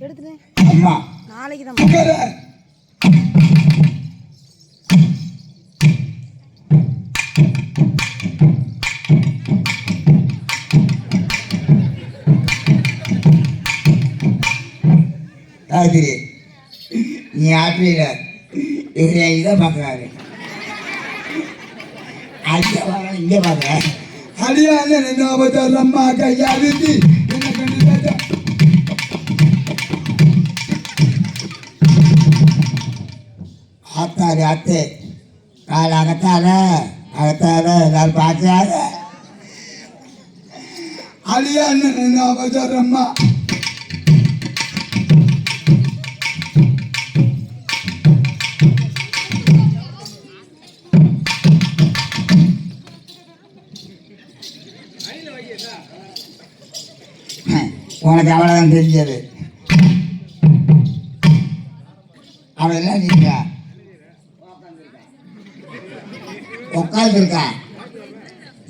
எடுத்துட்டேன் அம்மா. நாளைக்கு தான். காயத்ரி நீ ஆப்பிள இவர் இதை பார்க்குறாரு. வர இங்கே பார்க்குறேன் ஹரியானா நாமதார் அம்மா கையாளுத்தி ஆத்தாரு அத்து கால் அகத்தால அகத்தால எல்லாரும் பார்க்குறாங்க ஹரியானா நாமதார் அம்மா? உனக்கு அவ்வளோதான் தெரிஞ்சது. அவெல்லாம் நீங்கள் உட்காந்துருக்கா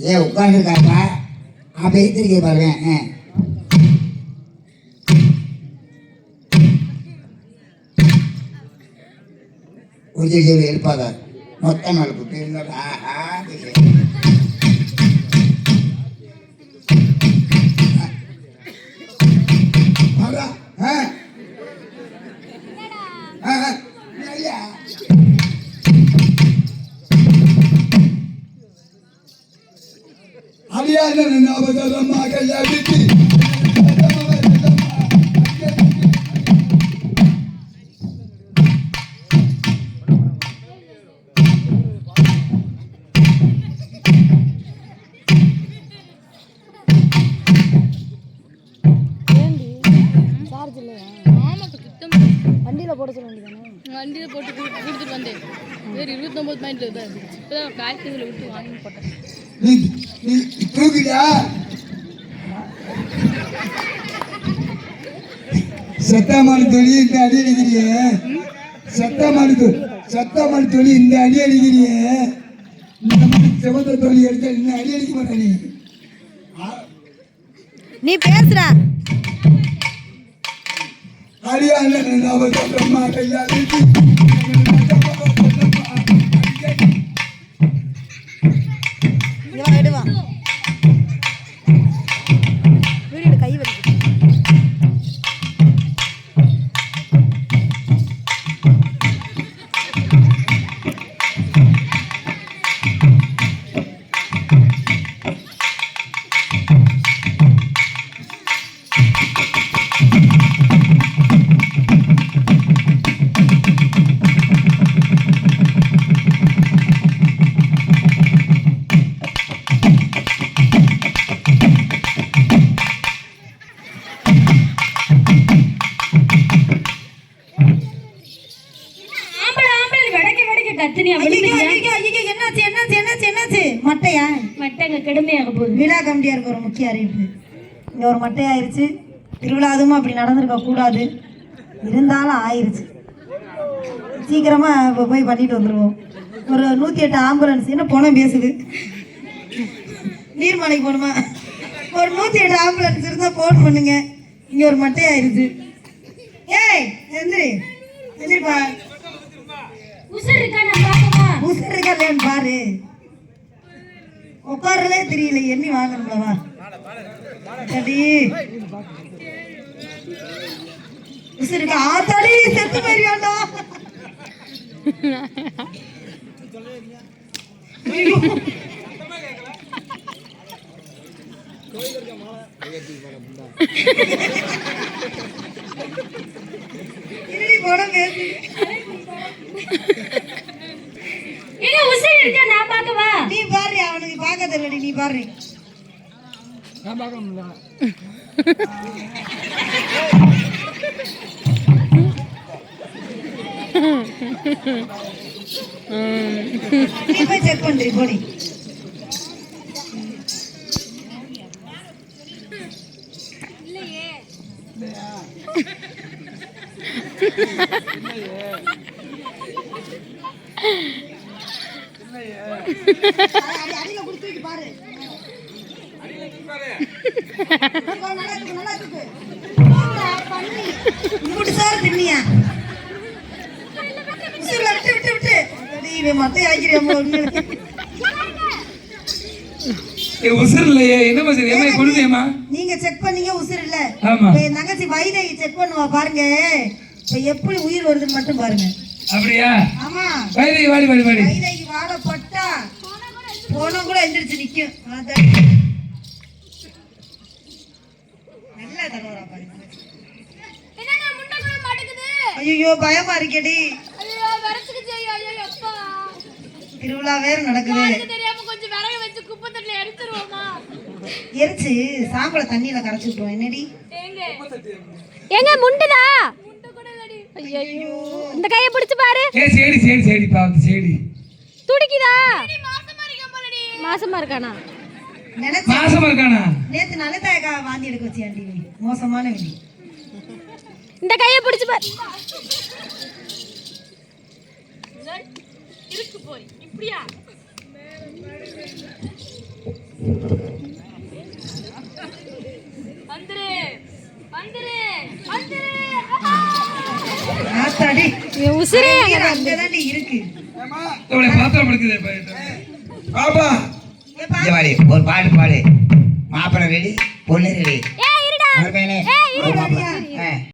ஏ உட்காந்துருக்காப்பா அப்படி திருக்கி பாருங்க. ஒரு உச்சி செவி எழுப்பாத மொத்தம் எழுப்பிட்டு இருந்தா ஆஹா இல்லையா ஆமாக்கா சுத்தம் வண்டியில் போட சொல்ல வேண்டியதானே? வண்டியில் போட்டு கொடுத்து கொடுத்துட்டு வந்தேன். வேறு இருபத்தொம்பது பாயிண்ட் தான் இப்போ தான் பேக்கிங்கில் விட்டு வாங்கி போட்டேன். நீ நீ தூக்கியா சத்தமான தொழில் இந்த அடி அடிக்கிறியே. சத்தமான தொழில் சத்தமான தொழில் இந்த அடி அடிக்கிறியே. இந்த மாதிரி சிவந்த தொழில் எடுத்தா இன்னும் அடி அடிக்க மாட்டே நீ. நீ பேசுற நவதம்மா கையாளி இவன் எடுவா வீடு மட்டையா? மட்டங்க கடுமையாக போகுது. விழா கமிட்டியாருக்கு ஒரு முக்கிய அறிவிப்பு. இங்கே ஒரு மட்டை ஆயிருச்சு திருவிழா அதுவும் அப்படி நடந்திருக்க கூடாது. இருந்தாலும் ஆயிருச்சு. சீக்கிரமா இப்போ போய் பண்ணிட்டு வந்துடுவோம் ஒரு நூற்றி எட்டு ஆம்புலன்ஸ் என்ன பணம் பேசுது. நீர்மலைக்கு போகணுமா? ஒரு நூற்றி எட்டு ஆம்புலன்ஸ் இருந்தால் ஃபோன் பண்ணுங்க. இங்கே ஒரு மட்டை ஆயிருச்சு ஏய் எந்திரி. எந்திரிப்பா. உசுர் இருக்கா? நான் பாரு. உட்காரலே தெரியல எண்ணி வாங்கணும்லவா அடி உசுருக்கு ஆத்தாடி செத்து போயிருக்காண்டா இருடி படம் பேசு ஏங்க உசுர் இருக்கா நான் பார்க்கவா? அவனுக்கு பார்க்க தெரியலடி நீ பாரு நான் பார்க்க முடியல நீ போய் செக் பண்ணுறி போடி. அடியில உசுர் இல்லையே. என்னம்மா சரி ஏமா கொடுதேம்மா நீங்க செக் பண்ணீங்க உசுர் இல்ல. ஆமா. இப்ப என் தங்கச்சி வைதேகி செக் பண்ணுவா பாருங்க. எப்படி உயிர் வருதுன்னு மட்டும் பாருங்க. அப்படியா? ஆமா. வாடி வாடி வாடி வாடி. வாடப்பட்டா கூட எந்திரிச்சு நிக்கும். நல்லா தடவரா பாருங்க. ஐயோ பயமா இருக்கேடி ஐயோ விரச்சுக்குச்சு ஐயோ ஐயோ அப்பா திருவிழா வேற நடக்குது. எரிச்சு சாம்பலை தண்ணியில கரைச்சு விட்டுருவோம். என்னடி? ஏங்க. ஏங்க முண்டுதா? ஐயோ. இந்த கையை பிடிச்சு பாரு. ஏ சரி சரி சரி பாவத்து சரி துடிக்குதா? நீ மாசமா இருக்க போலடி. மாசமா இருக்கானா? நினைச்சு மாசமா இருக்கானா? நேத்து வாந்தி எடுக்க வச்சியாண்டி மோசமான இந்த கையை பிடிச்சு பாரு. இருக்கு போய். இப்படியா? வந்துரு வந்துரு. வந்துரு. ஆத்தாடி உசிரே உயிர் அங்கதாண்டி இருக்கு. இவளை பாத்திரம் படுக்குது பாப்பா. ஏப்பா, இங்க வாடி ஒரு பாட்டு பாடு. மாப்பிள்ளை ரெடி பொண்ணு ரெடி. ஏ